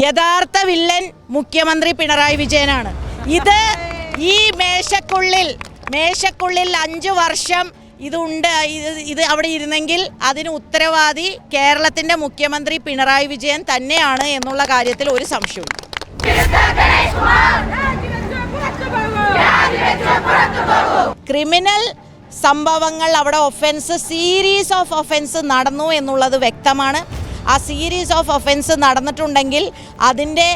യഥാർത്ഥ വില്ലൻ മുഖ്യമന്ത്രി പിണറായി വിജയനാണ്. ഇത് ഈ മേശക്കുള്ളിൽ മേശക്കുള്ളിൽ അഞ്ചു വർഷം ഇതുണ്ട് ഇത് ഇത് അവിടെ ഇരുന്നെങ്കിൽ അതിന് ഉത്തരവാദി കേരളത്തിന്റെ മുഖ്യമന്ത്രി പിണറായി വിജയൻ തന്നെയാണ് എന്നുള്ള കാര്യത്തിൽ ഒരു സംശയവും ക്രിമിനൽ സംഭവങ്ങൾ അവിടെ ഒഫൻസ് സീരീസ് ഓഫ് ഒഫൻസ് നടന്നു എന്നുള്ളത് വ്യക്തമാണ്. ആ സീരീസ് ഓഫ് ഒഫൻസ് നടന്നിട്ടുണ്ടെങ്കിൽ അതിന്റെ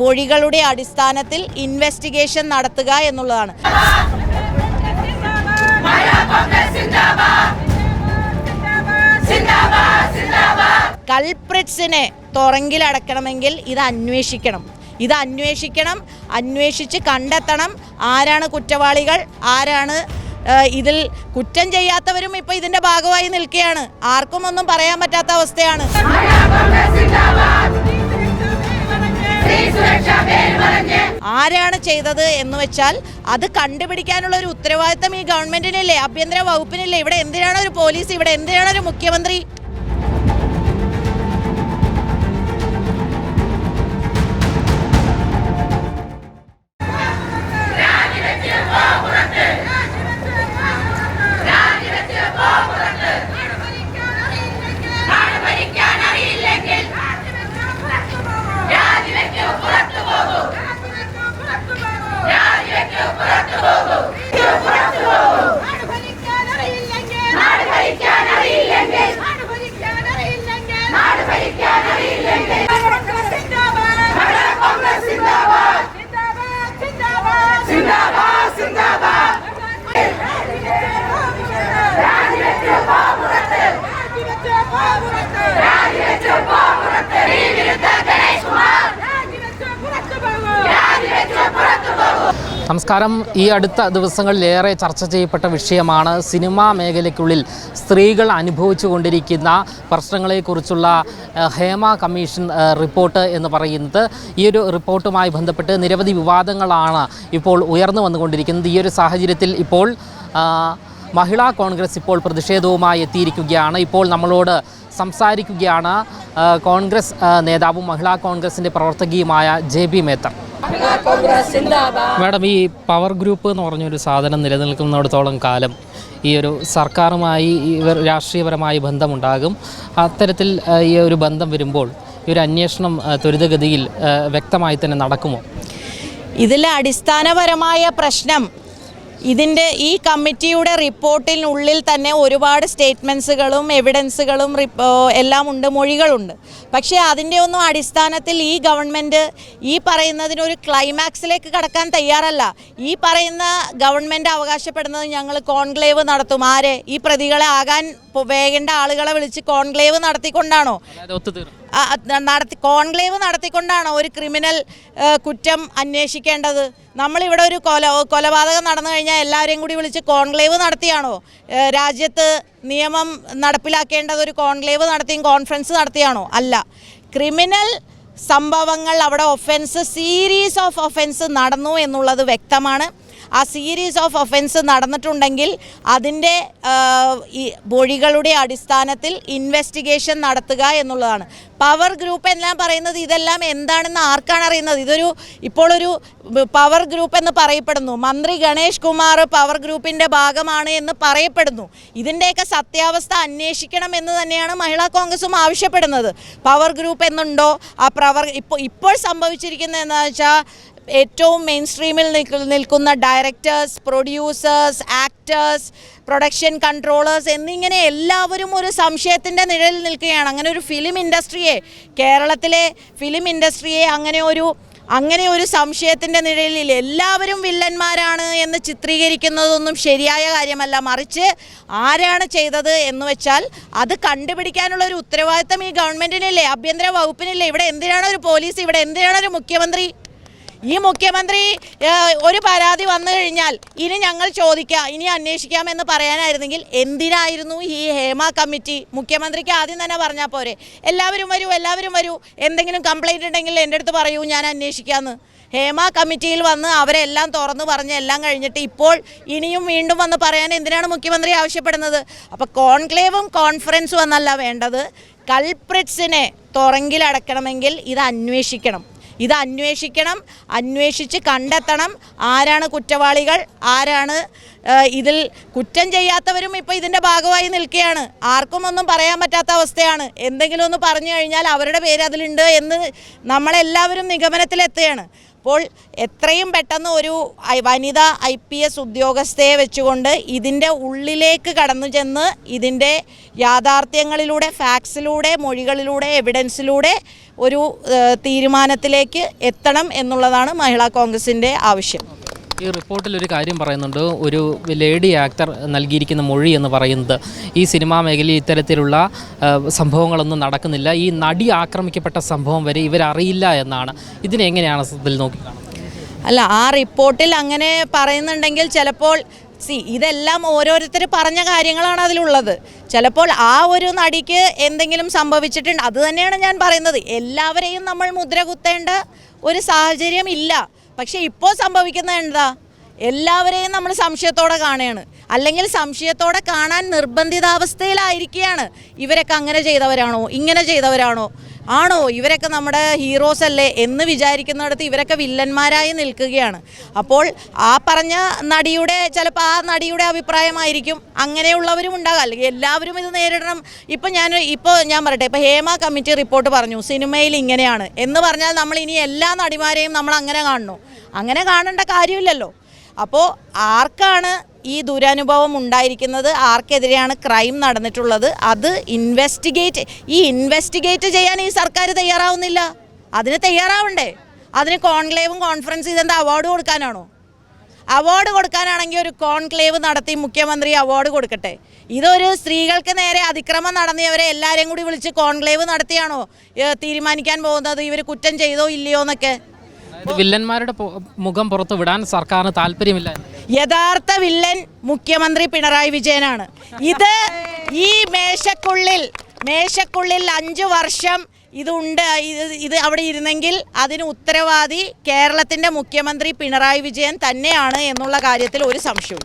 മൊഴികളുടെ അടിസ്ഥാനത്തിൽ ഇൻവെസ്റ്റിഗേഷൻ നടത്തുക എന്നുള്ളതാണ്. കൾപ്രിറ്റ്സിനെ തുറങ്കിലടക്കണമെങ്കിൽ ഇത് അന്വേഷിക്കണം. ഇത് അന്വേഷിക്കണം അന്വേഷിച്ച് കണ്ടെത്തണം ആരാണ് കുറ്റവാളികൾ ആരാണ് ഇതിൽ കുറ്റം ചെയ്യാത്തവരും ഇപ്പൊ ഇതിന്റെ ഭാഗമായി നിൽക്കുകയാണ്. ആർക്കും ഒന്നും പറയാൻ പറ്റാത്ത അവസ്ഥയാണ്. ആരാണ് ചെയ്തത് എന്ന് വെച്ചാൽ അത് കണ്ടുപിടിക്കാനുള്ള ഒരു ഉത്തരവാദിത്തം ഈ ഗവൺമെന്റിനില്ലേ ആഭ്യന്തര വകുപ്പിനില്ലേ? ഇവിടെ എന്തിനാണ് ഒരു പോലീസ് ഇവിടെ എന്തിനാണ് ഒരു മുഖ്യമന്ത്രി? Eu para todo നമസ്കാരം. ഈ അടുത്ത ദിവസങ്ങളിലേറെ ചർച്ച ചെയ്യപ്പെട്ട വിഷയമാണ് സിനിമാ മേഖലയ്ക്കുള്ളിൽ സ്ത്രീകൾ അനുഭവിച്ചു കൊണ്ടിരിക്കുന്ന പ്രശ്നങ്ങളെക്കുറിച്ചുള്ള ഹേമ കമ്മീഷൻ റിപ്പോർട്ട് എന്ന് പറയുന്നത്. ഈ ഒരു റിപ്പോർട്ടുമായി ബന്ധപ്പെട്ട് നിരവധി വിവാദങ്ങളാണ് ഇപ്പോൾ ഉയർന്നു വന്നുകൊണ്ടിരിക്കുന്നത്. ഈ ഒരു സാഹചര്യത്തിൽ ഇപ്പോൾ മഹിളാ കോൺഗ്രസ് ഇപ്പോൾ പ്രതിഷേധവുമായി എത്തിയിരിക്കുകയാണ്. ഇപ്പോൾ നമ്മളോട് സംസാരിക്കുകയാണ് കോൺഗ്രസ് നേതാവും മഹിളാ കോൺഗ്രസിന്റെ പ്രവർത്തകയുമായ ജെ ബി മേത്തർ മാഡം ഈ പവർ ഗ്രൂപ്പ് എന്ന് പറഞ്ഞൊരു സാധനം നിലനിൽക്കുന്നിടത്തോളം കാലം ഈ ഒരു സർക്കാരുമായി ഇവർ രാഷ്ട്രീയപരമായി ബന്ധമുണ്ടാകും. അത്തരത്തിൽ ഈ ഒരു ബന്ധം വരുമ്പോൾ ഈ ഒരു അന്വേഷണം ത്വരിതഗതിയിൽ വ്യക്തമായി തന്നെ നടക്കുമോ? ഇതിലെ അടിസ്ഥാനപരമായ പ്രശ്നം ഇതിന്റെ ഈ കമ്മിറ്റിയുടെ റിപ്പോർട്ടിനുള്ളിൽ തന്നെ ഒരുപാട് സ്റ്റേറ്റ്മെൻസുകളും എവിഡൻസുകളും എല്ലാം ഉണ്ട് മൊഴികളുണ്ട്. പക്ഷേ അതിന്റെ ഒന്നും അടിസ്ഥാനത്തിൽ ഈ ഗവൺമെന്റ് ഈ പറയുന്നതിനൊരു ക്ലൈമാക്സിലേക്ക് കടക്കാൻ തയ്യാറല്ല. ഈ പറയുന്ന ഗവൺമെന്റ് അവകാശപ്പെടുന്നത് ഞങ്ങൾ കോൺക്ലേവ് നടത്തും. ആരെ? ഈ പ്രതികളെ ആകാൻ വേഗേണ്ട ആളുകളെ വിളിച്ച് കോൺക്ലേവ് നടത്തിക്കൊണ്ടാണോ? നടത്തി കോൺക്ലേവ് നടത്തിക്കൊണ്ടാണ് ഒരു ക്രിമിനൽ കുറ്റം അന്വേഷിക്കേണ്ടത്? നമ്മളിവിടെ ഒരു കൊല കൊലപാതകം നടന്നു കഴിഞ്ഞാൽ എല്ലാവരെയും കൂടി വിളിച്ച് കോൺക്ലേവ് നടത്തിയാണോ? രാജ്യത്ത് നിയമം നടപ്പിലാക്കേണ്ടത് ഒരു കോൺക്ലേവ് നടത്തിയും കോൺഫറൻസ് നടത്തിയാണോ? അല്ല. ക്രിമിനൽ സംഭവങ്ങൾ അവിടെ ഒഫൻസ് സീരീസ് ഓഫ് ഒഫൻസ് നടന്നു എന്നുള്ളത് വ്യക്തമാണ്. ആ സീരീസ് ഓഫ് ഒഫൻസ് നടന്നിട്ടുണ്ടെങ്കിൽ അതിന്റെ ഈ മൊഴികളുടെ അടിസ്ഥാനത്തിൽ ഇൻവെസ്റ്റിഗേഷൻ നടത്തുക എന്നുള്ളതാണ്. പവർ ഗ്രൂപ്പ് എല്ലാം പറയുന്നത് ഇതെല്ലാം എന്താണെന്ന് ആർക്കാണ് അറിയുന്നത്? ഇതൊരു ഇപ്പോൾ ഒരു പവർ ഗ്രൂപ്പ് എന്ന് പറയപ്പെടുന്നു. മന്ത്രി ഗണേഷ് കുമാർ പവർ ഗ്രൂപ്പിന്റെ ഭാഗമാണ് എന്ന് പറയപ്പെടുന്നു. ഇതിന്റെയൊക്കെ സത്യാവസ്ഥ അന്വേഷിക്കണം എന്ന് തന്നെയാണ് മഹിളാ കോൺഗ്രസും ആവശ്യപ്പെടുന്നത്. പവർ ഗ്രൂപ്പ് എന്നുണ്ടോ? ആ പ്രവർ ഇപ്പോൾ ഇപ്പോൾ സംഭവിച്ചിരിക്കുന്നത് എന്താ വെച്ചാൽ ഏറ്റവും മെയിൻ സ്ട്രീമിൽ നിൽക്കുന്ന directors producers actors production controllers എന്നിങ്ങനെ എല്ലാവരും ഒരു സംശയത്തിന്റെ നിഴലിൽ നിൽക്കുകയാണ്. അങ്ങനെ ഒരു ഫിലിം ഇൻഡസ്ട്രിയെ കേരളത്തിലെ ഫിലിം ഇൻഡസ്ട്രിയെ അങ്ങനെ ഒരു അങ്ങനെ ഒരു സംശയത്തിന്റെ നിഴലിൽ എല്ലാവരും വില്ലന്മാരാണ് എന്ന് ചിത്രീകരിക്കുന്നതൊന്നും ശരിയായ കാര്യമല്ല. മറിച്ച് ആരാണ് ചെയ്തത് എന്ന് വെച്ചാൽ അത് കണ്ടുപിടിക്കാനുള്ള ഒരു ഉത്തരവാദിത്തം ഈ ഗവൺമെന്റിനില്ലേ ആഭ്യന്തര വകുപ്പിനില്ലേ ഇവിടെ എന്തിനാണ് ഒരു പോലീസ് ഇവിടെ എന്തിനാണ് ഒരു മുഖ്യമന്ത്രി ഈ മുഖ്യമന്ത്രി ഒരു പരാതി വന്നു കഴിഞ്ഞാൽ ഇനി ഞങ്ങൾ ചോദിക്കാം ഇനി അന്വേഷിക്കാമെന്ന് പറയാനായിരുന്നെങ്കിൽ എന്തിനായിരുന്നു ഈ ഹേമ കമ്മിറ്റി? മുഖ്യമന്ത്രിക്ക് ആദ്യം തന്നെ പറഞ്ഞാൽ പോരെ. എല്ലാവരും വരൂ എല്ലാവരും വരൂ. എന്തെങ്കിലും കംപ്ലൈന്റ് ഉണ്ടെങ്കിൽ എന്റെ അടുത്ത് പറയൂ ഞാൻ അന്വേഷിക്കാമെന്ന് ഹേമ കമ്മിറ്റിയിൽ വന്ന് അവരെല്ലാം തുറന്നു പറഞ്ഞ് എല്ലാം കഴിഞ്ഞിട്ട് ഇപ്പോൾ ഇനിയും വീണ്ടും വന്ന് പറയാൻ എന്തിനാണ് മുഖ്യമന്ത്രി ആവശ്യപ്പെടുന്നത്? അപ്പോൾ കോൺക്ലേവും കോൺഫറൻസും എന്നല്ല വേണ്ടത്. കൾപ്രിറ്റ്സിനെ തുറങ്കിലടക്കണമെങ്കിൽ ഇത് അന്വേഷിക്കണം. ഇത് അന്വേഷിക്കണം അന്വേഷിച്ച് കണ്ടെത്തണം. ആരാണ് കുറ്റവാളികൾ? ആരാണ് ഇതിൽ കുറ്റം ചെയ്യാത്തവരും ഇപ്പോൾ ഇതിന്റെ ഭാഗമായി നിൽക്കുകയാണ്. ആർക്കും ഒന്നും പറയാൻ പറ്റാത്ത അവസ്ഥയാണ്. എന്തെങ്കിലും ഒന്ന് പറഞ്ഞു കഴിഞ്ഞാൽ അവരുടെ പേര് അതിലുണ്ട് എന്ന് നമ്മളെല്ലാവരും നിഗമനത്തിലെത്തുകയാണ്. അപ്പോൾ എത്രയും പെട്ടെന്ന് ഒരു വനിത ഐ പി എസ് ഉദ്യോഗസ്ഥയെ വെച്ചുകൊണ്ട് ഇതിന്റെ ഉള്ളിലേക്ക് കടന്നു ചെന്ന് ഇതിന്റെ യാഥാർത്ഥ്യങ്ങളിലൂടെ ഫാക്സിലൂടെ മൊഴികളിലൂടെ എവിഡൻസിലൂടെ ഒരു തീരുമാനത്തിലേക്ക് എത്തണം എന്നുള്ളതാണ് മഹിളാ കോൺഗ്രസിന്റെ ആവശ്യം. ഈ റിപ്പോർട്ടിൽ ഒരു കാര്യം പറയുന്നുണ്ട്. ഒരു ലേഡി ആക്ടർ നൽകിയിരിക്കുന്ന മൊഴി എന്ന് പറയുന്നത്. ഈ സിനിമാ മേഖലയിൽ ഇത്തരത്തിലുള്ള സംഭവങ്ങളൊന്നും നടക്കുന്നില്ല. ഈ നടി ആക്രമിക്കപ്പെട്ട സംഭവം വരെ ഇവരറിയില്ല എന്നാണ്. ഇതിനെങ്ങനെയാണ് ഇതിൽ നോക്കി? അല്ല ആ റിപ്പോർട്ടിൽ അങ്ങനെ പറയുന്നുണ്ടെങ്കിൽ ചിലപ്പോൾ സി ഇതെല്ലാം ഓരോരുത്തർ പറഞ്ഞ കാര്യങ്ങളാണ് അതിലുള്ളത്. ചിലപ്പോൾ ആ ഒരു നടിക്ക് എന്തെങ്കിലും സംഭവിച്ചിട്ടുണ്ട്. അത് തന്നെയാണ് ഞാൻ പറയുന്നത്. എല്ലാവരെയും നമ്മൾ മുദ്ര കുത്തേണ്ട ഒരു സാഹചര്യം ഇല്ല. പക്ഷേ ഇപ്പോൾ സംഭവിക്കുന്നത് എന്താ? എല്ലാവരെയും നമ്മൾ സംശയത്തോടെ കാണുകയാണ്. അല്ലെങ്കിൽ സംശയത്തോടെ കാണാൻ നിർബന്ധിതാവസ്ഥയിലായിരിക്കുകയാണ്. ഇവരൊക്കെ അങ്ങനെ ചെയ്തവരാണോ? ഇങ്ങനെ ചെയ്തവരാണോ? ആണോ? ഇവരൊക്കെ നമ്മുടെ ഹീറോസ് അല്ലേ എന്ന് വിചാരിക്കുന്നിടത്ത് ഇവരൊക്കെ വില്ലന്മാരായി നിൽക്കുകയാണ്. അപ്പോൾ ആ പറഞ്ഞ നടിയുടെ ചിലപ്പോൾ ആ നടിയുടെ അഭിപ്രായമായിരിക്കും അങ്ങനെയുള്ളവരും ഉണ്ടാകാം അല്ലെങ്കിൽ എല്ലാവരും ഇത് നേരിടണം. ഇപ്പം ഞാൻ ഇപ്പോൾ ഞാൻ പറയട്ടെ ഇപ്പോൾ ഹേമ കമ്മിറ്റി റിപ്പോർട്ട് പറഞ്ഞു സിനിമയിൽ ഇങ്ങനെയാണ് എന്ന് പറഞ്ഞാൽ നമ്മൾ ഇനി എല്ലാ നടിമാരെയും നമ്മൾ അങ്ങനെ കാണണോ? അങ്ങനെ കാണേണ്ട കാര്യമില്ലല്ലോ. അപ്പോൾ ആർക്കാണ് ഈ ദുരനുഭവം ഉണ്ടായിരിക്കുന്നത് ആർക്കെതിരെയാണ് ക്രൈം നടന്നിട്ടുള്ളത്? അത് ഇൻവെസ്റ്റിഗേറ്റ് ഈ ഇൻവെസ്റ്റിഗേറ്റ് ചെയ്യാൻ ഈ സർക്കാർ തയ്യാറാവുന്നില്ല. അതിന് തയ്യാറാവണ്ടേ? അതിന് കോൺക്ലേവും കോൺഫറൻസ് ഇതെന്താ അവാർഡ് കൊടുക്കാനാണോ? അവാർഡ് കൊടുക്കാനാണെങ്കിൽ ഒരു കോൺക്ലേവ് നടത്തി മുഖ്യമന്ത്രി അവാർഡ് കൊടുക്കട്ടെ. ഇതൊരു സ്ത്രീകൾക്ക് നേരെ അതിക്രമം നടന്നിയവരെ എല്ലാവരെയും കൂടി വിളിച്ച് കോൺക്ലേവ് നടത്തിയാണോ തീരുമാനിക്കാൻ പോകുന്നത്? ഇവർ കുറ്റം ചെയ്തോ ഇല്ലയോ എന്നൊക്കെ. വില്ലന്മാരുടെ മുഖം പുറത്ത് വിടാൻ സർക്കാരിന് താല്പര്യമില്ല. യഥാർത്ഥ വില്ലൻ മുഖ്യമന്ത്രി പിണറായി വിജയനാണ്. ഇത് ഈ മേശക്കുള്ളിൽ മേശക്കുള്ളിൽ അഞ്ചു വർഷം ഇതുണ്ട് ഇത് അവിടെ ഇരുന്നെങ്കിൽ അതിന് ഉത്തരവാദി കേരളത്തിന്റെ മുഖ്യമന്ത്രി പിണറായി വിജയൻ തന്നെയാണ് എന്നുള്ള കാര്യത്തിൽ ഒരു സംശയവും